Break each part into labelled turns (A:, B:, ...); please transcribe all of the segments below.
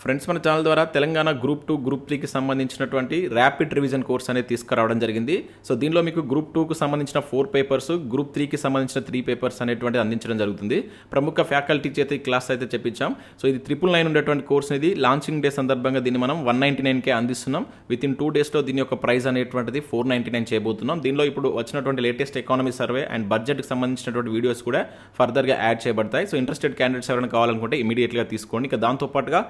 A: Friends మన channel ద్వారా Telangana group two group త్రీకి సంబంధించినటువంటి ర్యాపిడ్ రివిజన్ కోర్స్ అనేది తీసుకురావడం జరిగింది. సో దీనిలో మీకు గ్రూప్ టూకు సంబంధించిన ఫోర్ పేపర్స్ గ్రూప్ త్రీకి సంబంధించిన త్రీ పేపర్స్ అనేటువంటి అందించడం జరుగుతుంది. ప్రముఖ ఫ్యాకల్టీ చేత ఈ క్లాస్ అయితే చెప్పించాం. సో ఇది ట్రిపుల్ నైన్ ఉండేటువంటి కోర్స్ ఇది. లాంచింగ్ డే సందర్భంగా దీన్ని మనం వన్ నైంటీ నైన్కే అందిస్తున్నాం. విత్ ఇన్ టూ డేస్లో దీని యొక్క ప్రైస్ అనేటువంటిది ఫోర్ నైంటీ నైన్ చేయబోతున్నాం. దీనిలో ఇప్పుడు వచ్చినటువంటి లేటెస్ట్ ఎకానమీ సర్వే అండ్ బడ్జెట్కి సంబంధించినటువంటి వీడియోస్ కూడా ఫర్దర్గా యాడ్ చేయబడతాయి. సో ఇంట్రెస్టెడ్ క్యాండిడేట్స్ ఎవరైనా కావాలనుకుంటే ఇమీడియట్గా తీసుకోండి. ఇక దాంతోపాటుగా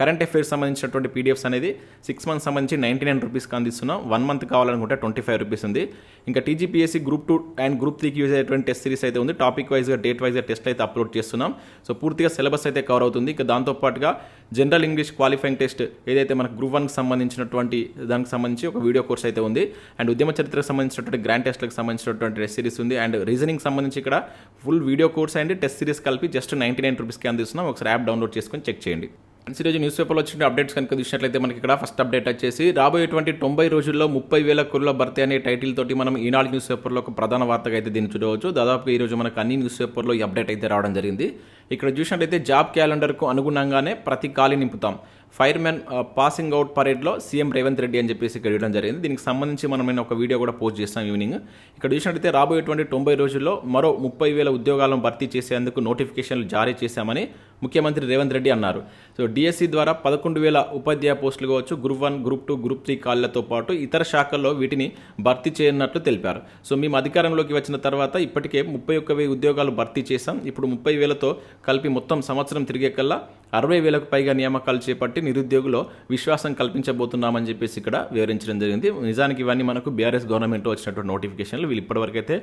A: కరెంట్ అఫైర్స్ సంబంధించినటువంటి పీడిఎఫ్స్ అనేది సిక్స్ మంత్స్ సంబంధించి నైంటీ నైన్ రూపీస్కి అందిస్తున్నాం. వన్ మంత్ కావాలనుకుంటే ట్వంటీ ఫైవ్ రూపీస్ ఉంది. ఇంకా TGPSC group two and group త్రీకి యూజ్ అయ్యేటువంటి టెస్ట్ సిరీస్ అయితే ఉంది. టాపిక్ వైజ్గా డేట్ వైజ్గా టెస్ట్ అయితే అప్లోడ్ చేస్తున్నాం. సో పూర్తిగా సిలబస్ అయితే కవర్ అవుతుంది. ఇంకా దాంతోపాటుగా జనరల్ ఇంగ్లీష్ క్వాలిఫైయింగ్ టెస్ట్ ఏదైతే మనకు గ్రూప్ వన్కి సంబంధించినటువంటి దానికి సంబంధించి ఒక వీడియో కోర్స్ అయితే ఉంది. అండ్ ఉద్యమ చరిత్రకు సంబంధించినటువంటి గ్రాండ్ టెస్ట్లకు సంబంధించినటువంటి టెస్ట్ సిరీస్ ఉంది. అండ్ రీజనింగ్ సంబంధించి ఇక్కడ full video course and test series కలిపి జస్ట్ నైంటీ నైన్ రూపీస్కి అందిస్తున్నాం. ఒకసారి యాప్ డౌన్లోడ్ చేసుకొని చెక్ చేయండి. ఈరోజు న్యూస్ పేపర్లో వచ్చిన అప్డేట్స్ కనుక చూసినట్లయితే మనకి ఇక్కడ ఫస్ట్ అప్డేట్ వచ్చేసి రాబోయేటువంటి తొంభై రోజుల్లో ముప్పై వేల కుర్ల భర్తీ అనే టైటిల్ తోటి మనం ఈనాడు న్యూస్ పేపర్లో ఒక ప్రధాన వార్తగా అయితే దీన్ని చూడవచ్చు. దాదాపు ఈరోజు మనకు అన్ని న్యూస్ పేపర్లో ఈ అప్డేట్ అయితే రావడం జరిగింది. ఇక్కడ చూసినట్లయితే జాబ్ క్యాలెండర్కు అనుగుణంగానే ప్రతి ఖాళీ నింపుతాం. ఫైర్మెన్ పాసింగ్ అవుట్ పరేడ్లో సీఎం రేవంత్ రెడ్డి అని చెప్పేసి ఇక్కడ ఇవ్వడం జరిగింది. దీనికి సంబంధించి మనం నేను ఒక వీడియో కూడా పోస్ట్ చేస్తాం ఈవినింగ్. ఇక్కడ చూసినట్లయితే రాబోయేటువంటి తొంభై రోజుల్లో మరో ముప్పై వేల ఉద్యోగాలను భర్తీ చేసేందుకు నోటిఫికేషన్లు జారీ చేశామని ముఖ్యమంత్రి రేవంత్ రెడ్డి అన్నారు. సో డిఎస్సి ద్వారా పదకొండు వేల ఉపాధ్యాయ పోస్టులు కావచ్చు group one group two group three కాళ్ళతో పాటు ఇతర శాఖల్లో వీటిని భర్తీ చేయనున్నట్లు తెలిపారు. సో మేము అధికారంలోకి వచ్చిన తర్వాత ఇప్పటికే ముప్పై ఒక్క వెయ్యి ఉద్యోగాలు భర్తీ చేశాం. ఇప్పుడు ముప్పై వేలతో కలిపి మొత్తం సంవత్సరం తిరిగే కల్లా అరవై వేలకు పైగా నియామకాలు చేపట్టి నిరుద్యోగులో విశ్వాసం కల్పించబోతున్నామని చెప్పేసి ఇక్కడ వివరించడం జరిగింది. నిజానికి ఇవన్నీ మనకు బీఆర్ఎస్ గవర్నమెంట్ వచ్చినటువంటి నోటిఫికేషన్లు. వీళ్ళు ఇప్పటివరకు అయితే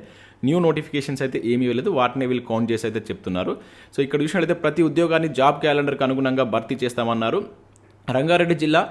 A: న్యూ నోటిఫికేషన్స్ అయితే ఏమీ వేయలేదు వాటిని వీళ్ళు కౌంట్ చేసి అయితే చెప్తున్నారు. సో ఇక్కడ చూసినట్లయితే ప్రతి ఉద్యోగాన్ని జాబ్ క్యాలెండర్కు అనుగుణంగా భర్తీ చేస్తామన్నారు. రంగారెడ్డి జిల్లా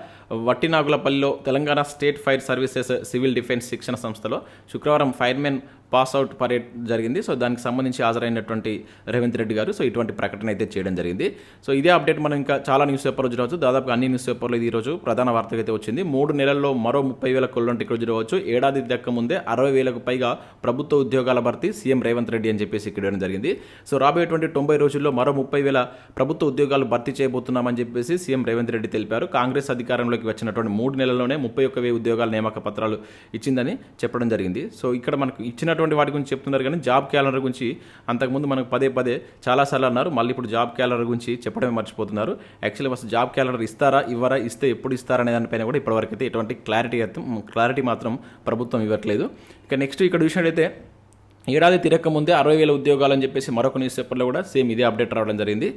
A: వట్టినాగులపల్లిలో Telangana state fire services civil defence శిక్షణ సంస్థలో శుక్రవారం ఫైర్మెన్ పాస్ అవుట్ పరేడ్ జరిగింది. సో దానికి సంబంధించి హాజరైనటువంటి రేవంత్ రెడ్డి గారు సో ఇటువంటి ప్రకటన అయితే చేయడం జరిగింది. సో ఇదే అప్డేట్ మనం ఇంకా చాలా న్యూస్ పేపర్ చూడవచ్చు దాదాపు అన్ని న్యూస్ పేపర్లో ఇది ఈరోజు ప్రధాన వార్తగా అయితే వచ్చింది. మూడు నెలల్లో మరో ముప్పై వేల కొల్లంటి ఇక్కడ చూడవచ్చు ఏడాది దక్క ముందే అరవై వేలకు పైగా ప్రభుత్వ ఉద్యోగాల భర్తీ సీఎం రేవంత్ రెడ్డి అని చెప్పేసి ఇక్కడ జరిగింది. సో రాబోయేటువంటి తొంభై రోజుల్లో మరో ముప్పై వేల ప్రభుత్వ ఉద్యోగాలు భర్తీ చేయబోతున్నామని చెప్పేసి సీఎం రేవంత్ రెడ్డి తెలిపారు. కాంగ్రెస్ అధికారంలోకి వచ్చినటువంటి మూడు నెలల్లోనే ముప్పై ఒక్క వేల ఉద్యోగాల నియామక పత్రాలు ఇచ్చిందని చెప్పడం జరిగింది. సో ఇక్కడ మనకు ఇచ్చినటువంటి వాటి గురించి చెప్తున్నారు కానీ జాబ్ క్యాలెండర్ గురించి అంతకుముందు మనకు పదే పదే చాలాసార్లు అన్నారు. మళ్ళీ ఇప్పుడు జాబ్ క్యాలెండర్ గురించి చెప్పడమే మర్చిపోతున్నారు. యాక్చువల్లీ అసలు జాబ్ క్యాలెండర్ ఇస్తారా ఇవ్వరా ఇస్తే ఎప్పుడు ఇస్తారా అనే దానిపైన కూడా ఇప్పటివరకు అయితే ఎటువంటి క్లారిటీ అయితే క్లారిటీ మాత్రం ప్రభుత్వం ఇవ్వట్లేదు. ఇక నెక్స్ట్ ఇక్కడ చూసినట్టయితే ఏడాది తిరక్క ముందే అరవై వేల ఉద్యోగాలు అని చెప్పేసి మరొక న్యూస్ పేపర్లో కూడా సేమ్ ఇదే అప్డేట్ రావడం జరిగింది.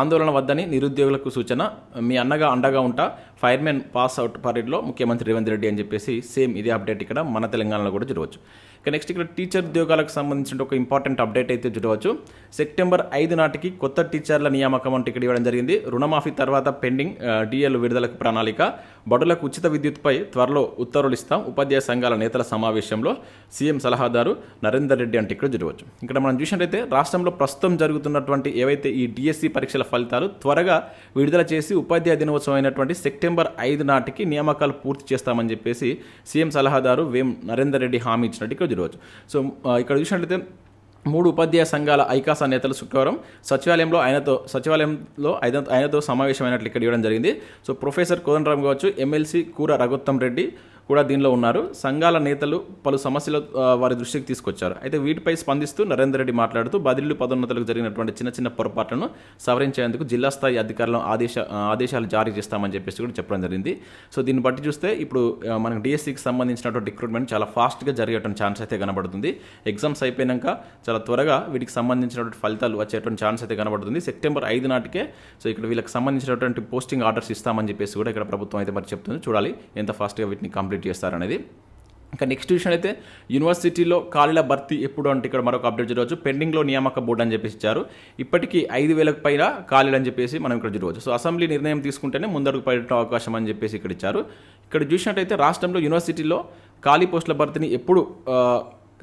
A: ఆందోళన వద్దని నిరుద్యోగులకు సూచన. మీ అన్నగా అండగా ఉంటా. ఫైర్మెన్ పాస్ అవుట్ పరేడ్లో ముఖ్యమంత్రి రేవంత్ రెడ్డి అని చెప్పేసి సేమ్ ఇదే అప్డేట్ ఇక్కడ మన తెలంగాణలో కూడా చూడవచ్చు ఇక నెక్స్ట్ ఇక్కడ టీచర్ ఉద్యోగాలకు సంబంధించిన ఒక ఇంపార్టెంట్ అప్డేట్ అయితే చూడవచ్చు సెప్టెంబర్ ఐదు నాటికి కొత్త టీచర్ల నియామకం అంటే ఇక్కడ ఇవ్వడం జరిగింది. రుణమాఫీ తర్వాత పెండింగ్ డిఎల్ విడుదలకు ప్రణాళిక. బడులకు ఉచిత విద్యుత్పై త్వరలో ఉత్తర్వులు ఇస్తాం. ఉపాధ్యాయ సంఘాల నేతల సమావేశంలో సీఎం సలహాదారు నరేందర్ రెడ్డి అంటే ఇక్కడ చూడవచ్చు ఇక్కడ మనం చూసినట్లయితే రాష్ట్రంలో ప్రస్తుతం జరుగుతున్నటువంటి ఏవైతే ఈ డిఎస్సి పరీక్షల ఫలితాలు త్వరగా విడుదల చేసి ఉపాధ్యాయ దినోత్సవం అయినటువంటి సెప్టెంబర్ ఐదు నాటికి నియామకాలు పూర్తి చేస్తామని చెప్పేసి సీఎం సలహాదారు వేం నరేందర్ రెడ్డి హామీ ఇచ్చినట్టు ఇక్కడ చూడవచ్చు సో ఇక్కడ చూసినట్లయితే మూడు ఉపాధ్యాయ సంఘాల ఐకాసా నేతలు శుక్రవారం సచివాలయంలో ఆయనతో సచివాలయంలో ఆయనతో సమావేశమైనట్లు ఇక్కడ ఇవ్వడం జరిగింది. సో ప్రొఫెసర్ కోదండరామ్ కావచ్చు ఎమ్మెల్సీ కూర రఘుత్తం రెడ్డి కూడా దీనిలో ఉన్నారు. సంఘాల నేతలు పలు సమస్యలు వారి దృష్టికి తీసుకొచ్చారు. అయితే వీటిపై స్పందిస్తూ నరేందర్ రెడ్డి మాట్లాడుతూ బదిలీలు పదోన్నతులకు జరిగినటువంటి చిన్న చిన్న పొరపాట్లను సవరించేందుకు జిల్లా స్థాయి అధికారులను ఆదేశ ఆదేశాలు జారీ చేస్తామని చెప్పేసి కూడా చెప్పడం జరిగింది. సో దీన్ని బట్టి చూస్తే ఇప్పుడు ఆ, మనకు డిఎస్సికి సంబంధించినటువంటి రిక్రూట్మెంట్ చాలా ఫాస్ట్గా జరిగేటువంటి ఛాన్స్ అయితే కనబడుతుంది. ఎగ్జామ్స్ అయిపోయినాక చాలా త్వరగా వీటికి సంబంధించినటువంటి ఫలితాలు వచ్చేటువంటి ఛాన్స్ అయితే కనబడుతుంది. సెప్టెంబర్ ఐదు నాటికే సో ఇక్కడ వీళ్ళకి సంబంధించినటువంటి పోస్టింగ్ ఆర్డర్స్ ఇస్తామని చెప్పేసి కూడా ఇక్కడ ప్రభుత్వం అయితే మరి చెప్తుంది. చూడాలి ఎంత ఫాస్ట్గా వీటిని కంప్లీట్ చేస్తారనేది ఇంకా నెక్స్ట్ విషయం అయితే యూనివర్సిటీలో ఖాళీల భర్తీ ఎప్పుడు అంటే ఇక్కడ మరొక అప్డేట్ చూడవచ్చు. పెండింగ్లో నియామక బోర్డు అని చెప్పేసి ఇచ్చారు. ఇప్పటికీ ఐదు వేలకు పైన ఖాళీలు అని చెప్పేసి మనం ఇక్కడ చూడవచ్చు. సో అసెంబ్లీ నిర్ణయం తీసుకుంటేనే ముందరకు పడటం అవకాశం అని చెప్పేసి ఇక్కడ ఇచ్చారు. ఇక్కడ చూసినట్టయితే రాష్ట్రంలో యూనివర్సిటీలో ఖాళీ పోస్టుల భర్తీని ఎప్పుడు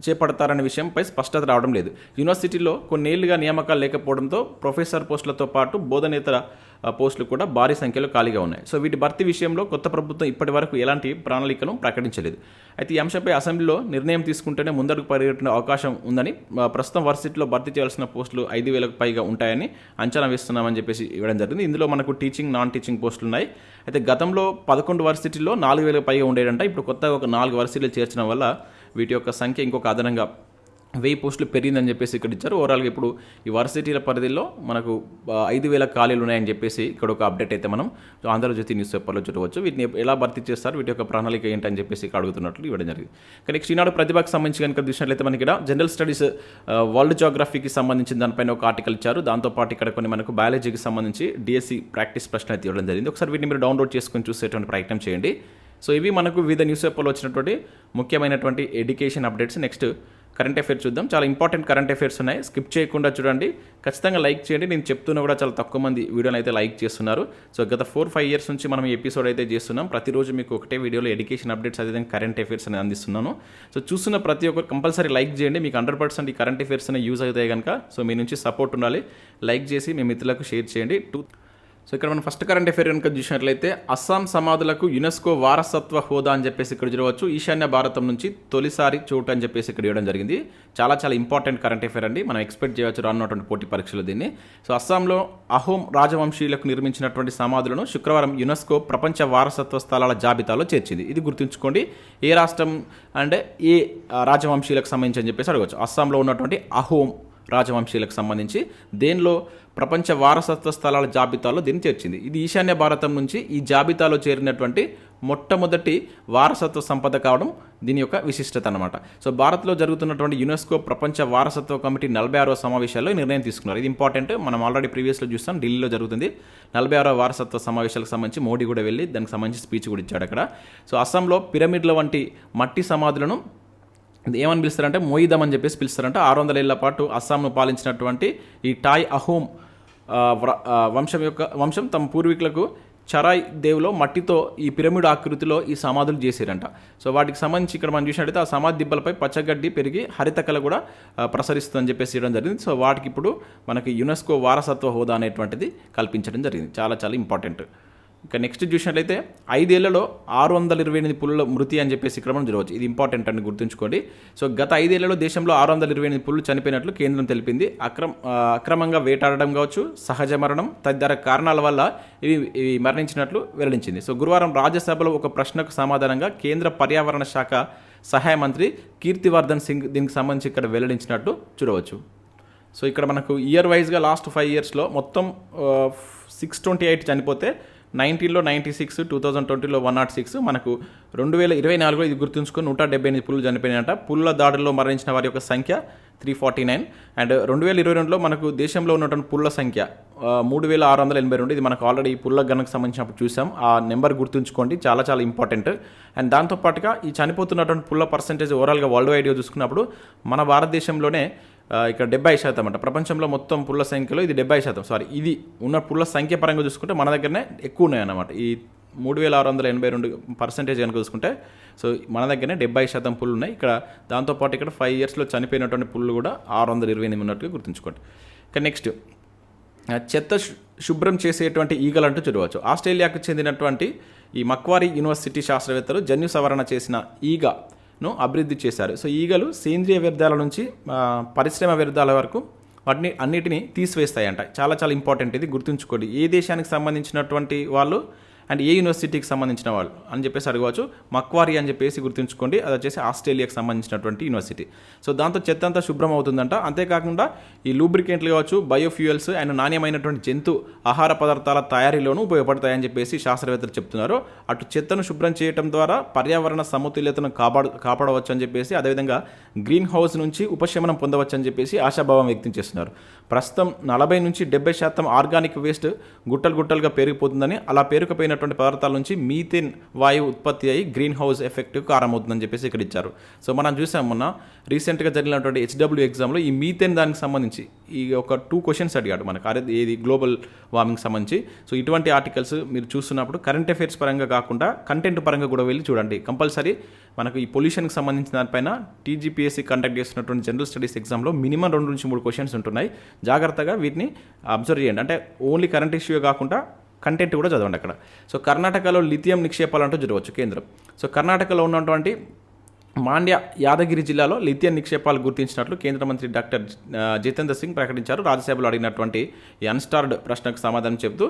A: చేపడతారనే విషయంపై స్పష్టత రావడం లేదు. యూనివర్సిటీలో కొన్నేళ్ళుగా నియామకాలు లేకపోవడంతో ప్రొఫెసర్ పోస్టులతో పాటు బోధనేతర పోస్టులు కూడా భారీ సంఖ్యలో ఖాళీగా ఉన్నాయి. సో వీటి భర్తీ విషయంలో కొత్త ప్రభుత్వం ఇప్పటి వరకు ఎలాంటి ప్రణాళికను ప్రకటించలేదు. అయితే ఈ అంశంపై అసెంబ్లీలో నిర్ణయం తీసుకుంటేనే ముందడుగు పరిగెట్టిన అవకాశం ఉందని ప్రస్తుతం వర్సిటీలో భర్తీ చేయాల్సిన పోస్టులు ఐదు వేలకు పైగా ఉంటాయని అంచనా వేస్తున్నామని చెప్పేసి ఇవ్వడం జరిగింది. ఇందులో మనకు టీచింగ్ నాన్ టీచింగ్ పోస్టులు ఉన్నాయి. అయితే గతంలో పదకొండు వర్సిటీల్లో నాలుగు వేలకు పైగా ఉండేదంట. ఇప్పుడు కొత్తగా ఒక నాలుగు వర్సిటీలు చేర్చడం వల్ల వీటి యొక్క సంఖ్య ఇంకొక అదనంగా వెయ్యి పోస్టులు పెరిగిందని చెప్పేసి ఇక్కడ ఇచ్చారు. ఓవరాల్గా ఇప్పుడు ఈ వర్సిటీల పరిధిలో మనకు ఐదు వేల ఖాళీలు ఉన్నాయని చెప్పేసి ఇక్కడ ఒక అప్డేట్ అయితే మనం ఆంధ్రజ్యోతి న్యూస్ పేపర్లో చూడవచ్చు. వీటిని ఎలా భర్తీ చేస్తారు వీటి యొక్క ప్రణాళిక ఏంటని చెప్పేసి ఇక్కడ అడుగుతున్నట్లు ఇవ్వడం జరిగింది. కానీ శ్రీనాడు ఈనాడు ప్రతిభకు సంబంధించి కనుక చూసినట్లయితే మనకి ఇక్కడ జనరల్ స్టడీస్ వరల్డ్ జోగ్రఫీకి సంబంధించిన దానిపైన ఒక ఆర్టికల్ ఇచ్చారు. దాంతోపాటు ఇక్కడ కొన్ని మనకు బయాలజీకి సంబంధించి డిఎస్సి ప్రాక్టీస్ ప్రశ్న అయితే ఇవ్వడం జరిగింది. ఒకసారి వీటిని మీరు డౌన్లోడ్ చేసుకొని చూసేటువంటి ప్రయత్నం చేయండి. సో ఇవి మనకు వివిధ న్యూస్ పేపర్లో వచ్చినటువంటి ముఖ్యమైనటువంటి education updates next current affairs చూద్దాం. చాలా ఇంపార్టెంట్ కరెంట్ అఫైర్స్ ఉన్నాయి. స్కిప్ చేయకుండా చూడండి. ఖచ్చితంగా లైక్ చేయండి. నేను చెప్తున్నా కూడా చాలా తక్కువ మంది వీడియోని అయితే లైక్ చేస్తున్నారు. సో గత ఫోర్ ఫైవ్ ఇయర్స్ నుంచి మనం ఎపిసోడ్ అయితే చేస్తున్నాం. ప్రతిరోజు మీకు ఒకటే వీడియోలో ఎడ్యుకేషన్ అప్డేట్స్ అదేవిధంగా కరెంట్ అఫైర్స్ అని అందిస్తున్నాను. సో చూస్తున్న ప్రతి ఒక్కరు కంపల్సరీ లైక్ చేయండి. మీకు హండ్రెడ్ పర్సెంట్ ఈ కరెంట్ అఫైర్స్ అనేవి యూజ్ అవుతాయి కనుక. సో మీ నుంచి సపోర్ట్ ఉండాలి. లైక్ చేసి మీ మిత్రులకు షేర్ చేయండి. టూ సో ఇక్కడ మనం ఫస్ట్ కరెంట్ అఫేర్ కనుక చూసినట్లయితే అస్సాం సమాధులకు యునెస్కో వారసత్వ హోదా అని చెప్పేసి ఇక్కడ చూడవచ్చు. ఈశాన్య భారతం నుంచి తొలిసారి చోటు అని చెప్పేసి ఇక్కడ ఇవ్వడం జరిగింది. చాలా చాలా ఇంపార్టెంట్ కరెంట్ అఫేర్ అండి. మనం ఎక్స్పెక్ట్ చేయవచ్చు రానున్నటువంటి పోటీ పరీక్షలు దీన్ని. సో అస్సాంలో అహోం రాజవంశీయులకు నిర్మించినటువంటి సమాధులను శుక్రవారం యునెస్కో ప్రపంచ వారసత్వ స్థలాల జాబితాలో చేర్చింది. ఇది గుర్తుంచుకోండి. ఏ రాష్ట్రం అంటే ఏ రాజవంశీయులకు సంబంధించి అని చెప్పేసి అడగవచ్చు. అస్సాంలో ఉన్నటువంటి అహోం రాజవంశీయులకు సంబంధించి దేనిలో ప్రపంచ వారసత్వ స్థలాల జాబితాలో దీన్ని చేర్చింది. ఇది ఈశాన్య భారతం నుంచి ఈ జాబితాలో చేరినటువంటి మొట్టమొదటి వారసత్వ సంపద కావడం దీని యొక్క విశిష్టత అనమాట సో భారత్లో జరుగుతున్నటువంటి యునెస్కో ప్రపంచ వారసత్వ కమిటీ నలభై ఆరో సమావేశాల్లో నిర్ణయం తీసుకున్నారు. ఇది ఇంపార్టెంట్. మనం ఆల్రెడీ ప్రీవియస్లో చూస్తాం ఢిల్లీలో జరుగుతుంది. నలభై ఆరో వారసత్వ సమావేశాలకు సంబంధించి మోడీ కూడా వెళ్ళి దానికి సంబంధించి స్పీచ్ కూడా ఇచ్చాడు అక్కడ. సో అస్సాంలో పిరమిడ్ల వంటి మట్టి సమాధులను ఏమని పిలుస్తారంటే మొయిదమ్ అని చెప్పేసి పిలుస్తారంటే. ఆరు వందల ఏళ్ళ పాటు అస్సాంను పాలించినటువంటి ఈ టాయ్ అహోమ్ వంశం యొక్క వంశం తమ పూర్వీకులకు చరాయ్ దేవులో మట్టితో ఈ పిరమిడ్ ఆకృతిలో ఈ సమాధులు చేశారంట. సో వాటికి సంబంధించి ఇక్కడ మనం చూసినట్టయితే ఆ సమాధి దిబ్బలపై పచ్చగడ్డి పెరిగి హరితకళ కూడా ప్రసరిస్తుందని చెప్పేసి ఇవ్వడం జరిగింది. సో వాటికి ఇప్పుడు మనకి యునెస్కో వారసత్వ హోదా అనేటువంటిది కల్పించడం జరిగింది. చాలా చాలా ఇంపార్టెంట్. ఇక నెక్స్ట్ చూసినట్లయితే ఐదేళ్ళలో ఆరు వందల ఇరవై ఎనిమిది పుల్ల మృతి అని చెప్పేసి ఇక్కడ మనం చూడవచ్చు ఇది ఇంపార్టెంట్ అని గుర్తుంచుకోండి. సో గత ఐదేళ్ళలో దేశంలో ఆరు వందల ఇరవై ఎనిమిది పుల్లు చనిపోయినట్లు కేంద్రం తెలిపింది. అక్రమ అక్రమంగా వేటాడడం కావచ్చు సహజ మరణం తదితర కారణాల వల్ల ఇవి ఇవి మరణించినట్లు వెల్లడించింది. సో గురువారం రాజ్యసభలో ఒక ప్రశ్నకు సమాధానంగా కేంద్ర పర్యావరణ శాఖ సహాయ మంత్రి కీర్తివర్ధన్ సింగ్ దీనికి సంబంధించి ఇక్కడ వెల్లడించినట్లు చూడవచ్చు. సో ఇక్కడ మనకు ఇయర్ వైజ్గా లాస్ట్ ఫైవ్ ఇయర్స్లో మొత్తం సిక్స్ ట్వంటీ ఎయిట్ చనిపోతే నైన్టీన్లో నైంటీ సిక్స్ టూ థౌజండ్ ట్వంటీలో వన్ నాట్ సిక్స్ మనకు రెండు వేల ఇరవై నాలుగులో ఇది గుర్తుంచుకొని నూట డెబ్బై ఎనిమిది పుల్లు చనిపోయినట పుల్ల దాడుల్లో మరణించిన వారి యొక్క సంఖ్య త్రీ ఫార్టీ నైన్. అండ్ రెండు వేల ఇరవై రెండులో మనకు దేశంలో ఉన్నటువంటి పుల్ల సంఖ్య మూడు వేల ఆరు వందల ఎనభై రెండు. ఇది మనకు ఆల్రెడీ పుల్ల గణకు సంబంధించినప్పుడు చూసాం. ఆ నెంబర్ గుర్తుంచుకోండి చాలా చాలా ఇంపార్టెంట్. అండ్ దాంతోపాటుగా ఈ చనిపోతున్నటువంటి పుల్ల పర్సంటేజ్ ఓవరాల్గా వరల్డ్ వైడ్గా చూసుకున్నప్పుడు మన భారతదేశంలోనే ఇక్కడ డెబ్బై శాతం అంట. ప్రపంచంలో మొత్తం పుల్ల సంఖ్యలో ఇది డెబ్బై శాతం. సారీ ఇది ఉన్న పుల్ల సంఖ్య పరంగా చూసుకుంటే మన దగ్గరనే ఎక్కువ ఉన్నాయన్నమాట. ఈ మూడు వేల ఆరు వందల ఎనభై రెండు పర్సెంటేజ్ కనుక చూసుకుంటే సో మన దగ్గరనే డెబ్బై శాతం పుల్లు ఉన్నాయి. ఇక్కడ దాంతోపాటు ఇక్కడ ఫైవ్ ఇయర్స్లో చనిపోయినటువంటి పుల్లు కూడా ఆరు వందల ఇరవై ఎనిమిది ఉన్నట్టుగా గుర్తుంచుకోండి. ఇక నెక్స్ట్ చెత్త శు- శుభ్రం చేసేటువంటి ఈగలు అంటూ చూడవచ్చు. ఆస్ట్రేలియాకు చెందినటువంటి ఈ మక్వారీ యూనివర్సిటీ శాస్త్రవేత్తలు జన్యు సవరణ చేసిన ఈగ ను అభివృద్ధి చేశారు. సో ఈగలు సేంద్రియ వ్యర్థాల నుంచి పరిశ్రమ వ్యర్థాల వరకు వాటిని అన్నిటినీ తీసివేస్తాయంట. చాలా చాలా ఇంపార్టెంట్ ఇది గుర్తుంచుకోండి. ఏ దేశానికి సంబంధించినటువంటి వాళ్ళు అండ్ ఏ యూనివర్సిటీకి సంబంధించిన వాళ్ళు అని చెప్పేసి అడగవచ్చు. మక్వారి అని చెప్పేసి గుర్తుంచుకోండి. అది వచ్చేసి ఆస్ట్రేలియాకి సంబంధించినటువంటి యూనివర్సిటీ. సో దాంతో చెత్త అంతా శుభ్రం అవుతుందంట. అంతేకాకుండా ఈ లూబ్రికెంట్లు కావచ్చు బయోఫ్యూయల్స్ అండ్ నాణ్యమైనటువంటి జంతు ఆహార పదార్థాల తయారీలోనూ ఉపయోగపడతాయని చెప్పేసి శాస్త్రవేత్తలు చెప్తున్నారు. అటు చెత్తను శుభ్రం చేయడం ద్వారా పర్యావరణ సమతుల్యతను కాపాడు కాపాడవచ్చు అని చెప్పేసి అదేవిధంగా గ్రీన్ హౌస్ నుంచి ఉపశమనం పొందవచ్చు అని చెప్పేసి ఆశాభావం వ్యక్తం చేస్తున్నారు. ప్రస్తుతం నలభై నుంచి డెబ్బై శాతం ఆర్గానిక్ వేస్ట్ గుట్టలు గుట్టలుగా పెరిగిపోతుందని అలా పేరుకుపోయిన అయినటువంటి పదార్థాల నుంచి మీథేన్ వాయువు ఉత్పత్తి అయ్యి గ్రీన్ హౌస్ ఎఫెక్ట్ కారణమవుతుందని చెప్పేసి ఇక్కడ ఇచ్చారు. సో మనం చూసాం మొన్న రీసెంట్గా జరిగినటువంటి హెచ్డబ్ల్యూ ఎగ్జామ్లో ఈ మీథేన్ దానికి సంబంధించి ఈ ఒక టూ క్వశ్చన్స్ అడిగాడు మనకు. అరే ఏది? గ్లోబల్ వార్మింగ్ సంబంధించి. సో ఇటువంటి ఆర్టికల్స్ మీరు చూస్తున్నప్పుడు కరెంట్ అఫైర్స్ పరంగా కాకుండా కంటెంట్ పరంగా కూడా వెళ్ళి చూడండి. కంపల్సరీ మనకు ఈ పొల్యూషన్కి సంబంధించిన దానిపైన టీజీపీఎస్సీ కండక్ట్ చేస్తున్నటువంటి జనరల్ స్టడీస్ ఎగ్జామ్లో మినిమం రెండు నుంచి మూడు క్వశ్చన్స్ ఉంటున్నాయి. జాగ్రత్తగా వీటిని అబ్జర్వ్ చేయండి. అంటే ఓన్లీ కరెంట్ ఇష్యూ కాకుండా కంటెంట్ కూడా చదవండి అక్కడ. సో కర్ణాటకలో లిథియం నిక్షేపాలంటూ జరగవచ్చు కేంద్రం. సో కర్ణాటకలో ఉన్నటువంటి మాండ్య యాదగిరి జిల్లాలో లిథియం నిక్షేపాలు గుర్తించినట్లు కేంద్ర మంత్రి డాక్టర్ జితేంద్ర సింగ్ ప్రకటించారు. రాజ్యసభలో అడిగినటువంటి ఈ అన్స్టార్డ్ ప్రశ్నకు సమాధానం చెబుతూ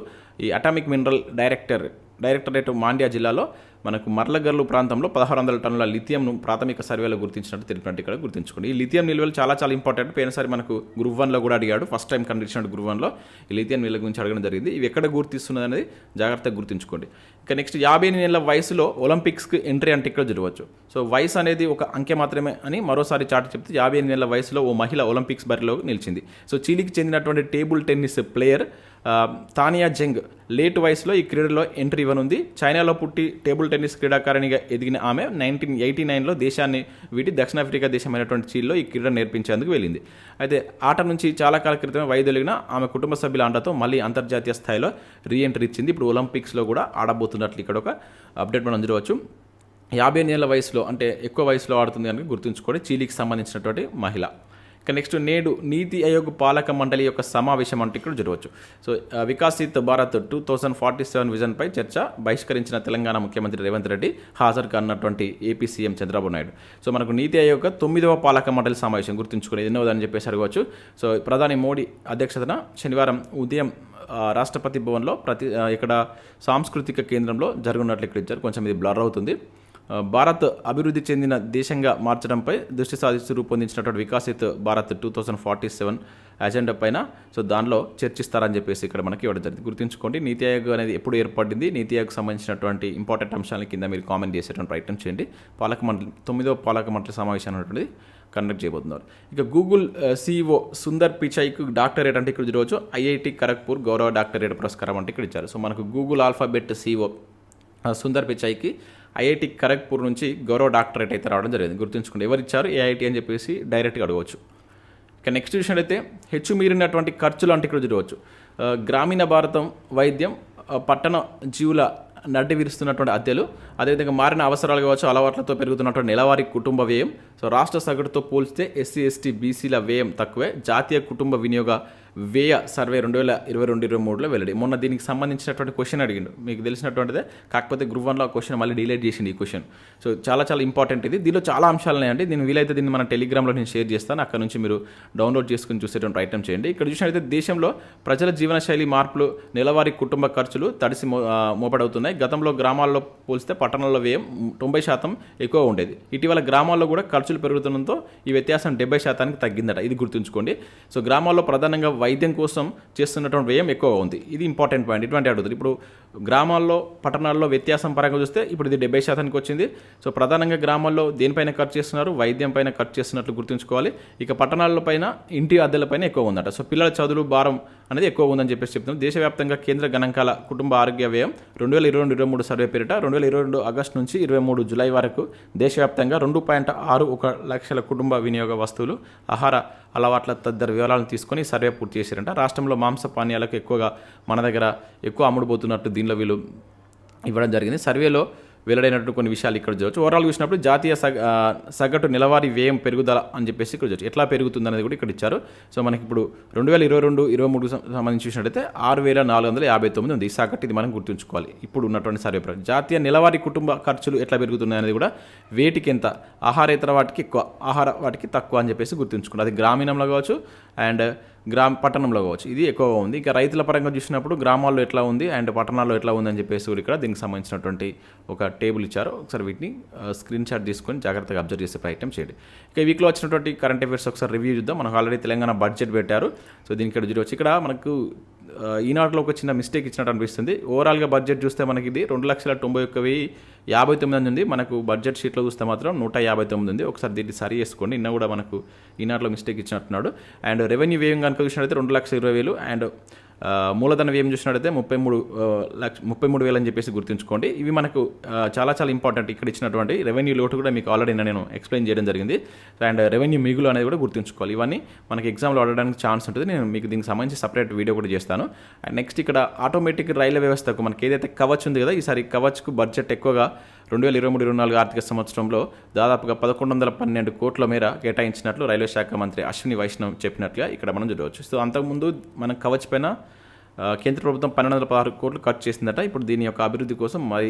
A: ఈ atomic mineral director directorate Mandya జిల్లాలో మనకు మర్లగర్లు ప్రాంతంలో పదహారు వందల టన్నుల లిథియంను ప్రాథమిక సర్వేలో గుర్తించినట్టు తెలిపినట్టు ఇక్కడ గుర్తుంచుకోండి. ఈ లిథియం నిల్వలు చాలా చాలా ఇంపార్టెంట్. పోయినసారి మనకు గ్రూప్ వన్లో కూడా అడిగాడు. ఫస్ట్ టైం కండిషన్ గ్రూప్ వన్లో ఈ లిథియం నిల్వ గురించి అడగడం జరిగింది. ఇవి ఎక్కడ గుర్తిస్తున్నది అనేది జాగ్రత్తగా గుర్తుంచుకోండి. ఇక నెక్స్ట్ యాభై నెలల వయసులో ఒలింపిక్స్కి ఎంట్రీ అంటే ఇక్కడ జరగవచ్చు. సో వయసు అనేది ఒక అంకె మాత్రమే అని మరోసారి చాటి చెప్తే యాభై నెలల వయసులో ఓ మహిళ ఒలింపిక్స్ బరిలో నిలిచింది. సో చీలికి చెందినటువంటి table tennis player Tania Zeng late వయసులో ఈ క్రీడలో ఎంట్రీ ఇవ్వనుంది. చైనాలో పుట్టి టేబుల్ టెన్నిస్ క్రీడాకారిణిగా ఎదిగిన ఆమె నైన్టీన్ ఎయిటీ నైన్లో దేశాన్ని వీటి దక్షిణాఫ్రికా దేశమైనటువంటి చీల్లో ఈ క్రీడ నేర్పించేందుకు వెళ్ళింది. అయితే ఆట నుంచి చాలా కాల క్రితమే వైదొలిగిన ఆమె కుటుంబ సభ్యుల ఆటతో మళ్ళీ అంతర్జాతీయ స్థాయిలో రీ ఎంట్రీ ఇచ్చింది. ఇప్పుడు ఒలింపిక్స్లో కూడా ఆడబోతున్నట్లు ఇక్కడ ఒక అప్డేట్ మనం చూడవచ్చు యాభై నెలల వయసులో అంటే ఎక్కువ వయసులో ఆడుతుంది కనుక గుర్తుంచుకోండి చీలీకి సంబంధించినటువంటి మహిళ. ఇక నెక్స్ట్ నేడు నీతి ఆయోగ్ పాలక మండలి యొక్క సమావేశం అంటే ఇక్కడ జరగవచ్చు. So Viksit Bharat two thousand forty seven విజన్పై చర్చ బహిష్కరించిన తెలంగాణ ముఖ్యమంత్రి రేవంత్ రెడ్డి హాజరు కానున్నటువంటి AP CM Chandrababu Naidu. So మనకు నీతి ఆయోగ్ తొమ్మిదవ పాలక మండలి సమావేశం గుర్తుంచుకుని ఎన్నోదని చెప్పేసి అడగవచ్చు. సో ప్రధాని మోడీ అధ్యక్షతన శనివారం ఉదయం రాష్ట్రపతి భవన్లో ప్రతి ఇక్కడ సాంస్కృతిక కేంద్రంలో జరుగునట్లు ఇక్కడ ఇచ్చారు. కొంచెం ఇది బ్లర్ అవుతుంది. భారత్ అభివృద్ధి చెందిన దేశంగా మార్చడంపై దృష్టి సాధిస్తూ రూపొందించినటువంటి Viksit Bharat two thousand forty seven agenda పైన సో దానిలో చర్చిస్తారని చెప్పేసి ఇక్కడ మనకి ఇవ్వడం జరిగింది. గుర్తుంచుకోండి నీతి ఆయోగ్ అనేది ఎప్పుడు ఏర్పడింది నీతి ఆయోగ్ సంబంధించినటువంటి ఇంపార్టెంట్ అంశాల కింద మీరు కామెంట్ చేసేటువంటి ప్రయత్నం చేయండి. పాలక మండలి తొమ్మిదో పాలక మండలి సమావేశం అనేటువంటిది కండక్ట్ చేయబోతున్నారు. ఇక గూగుల్ సీఈఓ సుందర్ పిచాయ్కు డాక్టరేట్ అంటే ఇక్కడ ఈరోజు ఐఐటి ఖరగ్పూర్ గౌరవ డాక్టరేట్ పురస్కారం అంటే ఇక్కడ ఇచ్చారు. సో మనకు గూగుల్ ఆల్ఫాబెట్ సీఈఓ సుందర్ పిచాయ్కి ఐఐటి ఖరగ్పూర్ నుంచి గౌరవ డాక్టరేట్ అయితే రావడం జరిగింది. గుర్తుంచుకోండి ఎవరు ఇచ్చారు ఏఐటి అని చెప్పేసి డైరెక్ట్గా అడగవచ్చు. ఇక నెక్స్ట్ చూసినట్లయితే హెచ్చు మీరినటువంటి ఖర్చులు అంటే ఇక్కడ చూడవచ్చు. గ్రామీణ భారతం వైద్యం పట్టణ జీవుల నడ్డి విరుస్తున్నటువంటి అద్దెలు అదేవిధంగా మారిన అవసరాలు కావచ్చు అలవాట్లతో పెరుగుతున్నటువంటి నెలవారీ కుటుంబ వ్యయం సో రాష్ట్ర సగటుతో పోల్చితే ఎస్సీ ఎస్టీ బీసీల వ్యయం తక్కువే. జాతీయ కుటుంబ వినియోగ వ్యయ సర్వే రెండు వేల ఇరవై రెండు ఇరవై మూడులో వెల్లడి. మొన్న దీనికి సంబంధించినటువంటి క్వశ్చన్ అడిగిండు. మీకు తెలిసినటువంటిదే కాకపోతే గ్రూప్ వన్లో ఆ క్వశ్చన్ మళ్ళీ డిలేట్ చేసింది ఈ క్వశ్చన్ సో చాలా చాలా ఇంపార్టెంట్ ఇది. దీనిలో చాలా అంశాలు ఉన్నాయండి. దీని వీలైతే దీన్ని మన టెలిగ్రామ్లో నేను షేర్ చేస్తాను. అక్కడ నుంచి మీరు డౌన్లోడ్ చేసుకుని చూసేటువంటి ప్రయత్నం చేయండి. ఇక్కడ చూసినట్లయితే దేశంలో ప్రజల జీవనశైలి మార్పులు నెలవారీ కుటుంబ ఖర్చులు తడిసి మో మోపడవుతున్నాయి. గతంలో గ్రామాల్లో పోలిస్తే పట్టణాల్లో వ్యయం తొంభై శాతం ఎక్కువ ఉండేది. ఇటీవల గ్రామాల్లో కూడా ఖర్చులు పెరుగుతున్నంతో ఈ వ్యత్యాసం డెబ్బై శాతానికి తగ్గిందట. ఇది గుర్తుంచుకోండి. సో గ్రామాల్లో ప్రధానంగా వైద్యం కోసం చేస్తున్నటువంటి వ్యయం ఎక్కువ ఉంది. ఇది ఇంపార్టెంట్ పాయింట్ ఇటువంటి అడుగుతుంది ఇప్పుడు గ్రామాల్లో పట్టణాల్లో వ్యత్యాసం పరంగా చూస్తే ఇప్పుడు ఇది డెబ్బై శాతానికి వచ్చింది. సో ప్రధానంగా గ్రామాల్లో దేనిపైన ఖర్చు చేస్తున్నారు? వైద్యం పైన ఖర్చు చేస్తున్నట్లు గుర్తుంచుకోవాలి. ఇక పట్టణాల పైన ఇంటి అద్దెలపైన ఎక్కువ ఉందట. సో పిల్లల చదువులు భారం అనేది ఎక్కువ ఉందని చెప్పేసి చెప్తున్నాం. దేశవ్యాప్తంగా కేంద్ర గణాంకాల కుటుంబ ఆరోగ్య వ్యయం రెండు వేల ఇరవై రెండు ఇరవై మూడు సర్వే పేరిట రెండు వేల ఇరవై రెండు ఆగస్టు నుంచి ఇరవై మూడు జూలై వరకు దేశవ్యాప్తంగా రెండు పాయింట్ ఆరు ఒక లక్షల కుటుంబ వినియోగ వస్తువులు ఆహార అలవాట్ల తదితర వివరాలను తీసుకొని సర్వే పూర్తి చేశారంట. రాష్ట్రంలో మాంస పానీయాలకు ఎక్కువగా మన దగ్గర ఎక్కువ అమ్ముడుపోతున్నట్టు దీనిలో వీళ్ళు ఇవ్వడం జరిగింది. సర్వేలో వెల్లడైనటువంటి కొన్ని విషయాలు ఇక్కడ చూడవచ్చు ఓవరాల్ చూసినప్పుడు జాతీయ సగ సగటు నెలవారీ వ్యయం పెరుగుదల అని చెప్పేసి ఇక్కడ చూడవచ్చు ఎట్లా పెరుగుతుంది అనేది కూడా ఇక్కడ ఇచ్చారు. సో మనకి ఇప్పుడు రెండు వేల ఇరవై రెండు ఇరవై మూడు సంబంధించి చూసినట్టయితే ఆరు వేల నాలుగు వందల యాభై తొమ్మిది ఉంది. ఈ సగటు ఇది మనం గుర్తుంచుకోవాలి. ఇప్పుడు ఉన్నటువంటి సర్వే ప్రకారం జాతీయ నెలవారీ కుటుంబ ఖర్చులు ఎట్లా పెరుగుతున్నాయి అనేది కూడా వేటికి ఎంత ఆహారేతర వాటికి ఎక్కువ ఆహార వాటికి తక్కువ అని చెప్పేసి గుర్తుంచుకోవాలి అది గ్రామీణంలో కావచ్చు. అండ్ గ్రామ పట్టణంలో కావచ్చు. ఇది ఎక్కువగా ఉంది. ఇక రైతుల పరంగా చూసినప్పుడు గ్రామాల్లో ఎట్లా ఉంది అండ్ పట్టణాల్లో ఎట్లా ఉంది అని చెప్పేసి కూడా ఇక్కడ దీనికి సంబంధించినటువంటి ఒక టేబుల్ ఇచ్చారు. ఒకసారి వీటిని స్క్రీన్ షాట్ తీసుకొని జాగ్రత్తగా అబ్జర్వ్ చేసే ప్రయత్నం చేయండి. ఇక వీక్లో వచ్చినటువంటి కరెంట్ అఫేర్స్ ఒకసారి రివ్యూ చూద్దాం. మనకు ఆల్రెడీ తెలంగాణ బడ్జెట్ పెట్టారు. సో దీనికి ఇక్కడ చూడవచ్చు. ఇక్కడ మనకు ఈనాటిలో ఒక చిన్న మిస్టేక్ ఇచ్చినట్టు అనిపిస్తుంది. ఓవరాల్గా బడ్జెట్ చూస్తే మనకి ఇది రెండు లక్షల తొంభై ఒక్క వెయ్యి యాభై తొమ్మిది ఉంది. మనకు బడ్జెట్ షీట్లో చూస్తే మాత్రం నూట యాభై తొమ్మిది ఉంది. ఒకసారి దీన్ని సరి చేసుకోండి. నిన్న కూడా మనకు ఈనాటిలో మిస్టేక్ ఇచ్చినట్టున్నాడు. అండ్ రెవెన్యూ వ్యయం కనుక చూసినట్లయితే రెండు లక్షల ఇరవై వేలు. అండ్ మూలధన వ్యయం చూసినట్టయితే ముప్పై మూడు లక్ష ముప్పై మూడు వేలు అని చెప్పేసి గుర్తుంచుకోండి. ఇవి మనకు చాలా చాలా ఇంపార్టెంట్ ఇక్కడ ఇచ్చినటువంటి రెవెన్యూ లోటు కూడా మీకు ఆల్రెడీ నేను ఎక్స్ప్లెయిన్ చేయడం జరిగింది. అండ్ రెవెన్యూ మిగులు అనేది కూడా గుర్తుంచుకోవాలి. ఇవన్నీ మనకి ఎగ్జామ్లో ఆడడానికి ఛాన్స్ ఉంటుంది. నేను మీకు దీనికి సంబంధించి సపరేట్ వీడియో కూడా చేస్తాను. అండ్ నెక్స్ట్ ఇక్కడ ఆటోమేటిక్ రైల్వే వ్యవస్థకు మనకి ఏదైతే కవచ్ ఉంది కదా ఈసారి కవచ్కు బడ్జెట్ ఎక్కువగా రెండు వేల ఇరవై మూడు ఇరవై నాలుగు ఆర్థిక సంవత్సరంలో దాదాపుగా పదకొండు వందల పన్నెండు కోట్ల మేర కేటాయించినట్లు రైల్వే శాఖ మంత్రి అశ్విని వైష్ణవ్ చెప్పినట్లుగా ఇక్కడ మనం చూడవచ్చు. సో అంతకుముందు మనం కవచ్ పైన కేంద్ర ప్రభుత్వం పన్నెండు వందల పదహారు కోట్లు ఖర్చు చేసిందట. ఇప్పుడు దీని యొక్క అభివృద్ధి కోసం మరి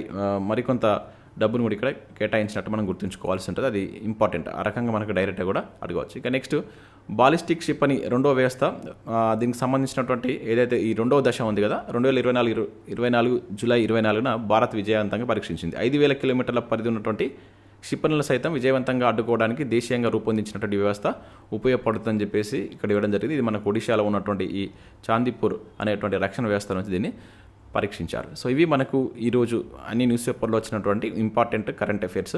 A: మరికొంత డబ్బును కూడా ఇక్కడ కేటాయించినట్టు మనం గుర్తుంచుకోవాల్సి ఉంటుంది. అది ఇంపార్టెంట్ ఆ రకంగా మనకు డైరెక్ట్గా కూడా అడగవచ్చు. ఇక నెక్స్ట్ బాలిస్టిక్ షిప్ అని రెండో వ్యవస్థ దీనికి సంబంధించినటువంటి ఏదైతే ఈ రెండవ దశ ఉంది కదా రెండు వేల ఇరవై నాలుగు ఇరవై నాలుగు జూలై ఇరవై నాలుగున భారత్ విజయవంతంగా పరీక్షించింది. ఐదు వేల కిలోమీటర్ల పరిధి ఉన్నటువంటి క్షిపణులను సైతం విజయవంతంగా అడ్డుకోవడానికి దేశీయంగా రూపొందించినటువంటి వ్యవస్థ ఉపయోగపడుతుందని చెప్పేసి ఇక్కడ ఇవ్వడం జరిగింది. ఇది మనకు ఒడిశాలో ఉన్నటువంటి ఈ చాందీపూర్ అనేటువంటి రక్షణ వ్యవస్థ నుంచి దీన్ని పరీక్షించారు. సో ఇవి మనకు ఈరోజు అన్ని న్యూస్ పేపర్లో వచ్చినటువంటి important current affairs.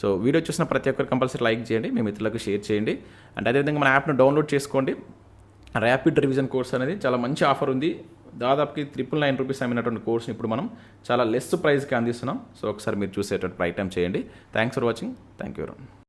A: So video చూసిన ప్రతి ఒక్కరు కంపల్సరీ లైక్ చేయండి మీ మిత్రులకు షేర్ చేయండి. అండ్ అదేవిధంగా మన యాప్ను డౌన్లోడ్ చేసుకోండి. ర్యాపిడ్ రివిజన్ కోర్స్ అనేది చాలా మంచి ఆఫర్ ఉంది. దాదాపుకి త్రిపుల్ నైన్ రూపీస్ అమ్మినటువంటి కోర్స్ని ఇప్పుడు మనం చాలా లెస్ ప్రైస్కి అందిస్తున్నాం. సో ఒకసారి మీరు చూసేటువంటి ప్రయత్నం చేయండి. Thanks for watching thank you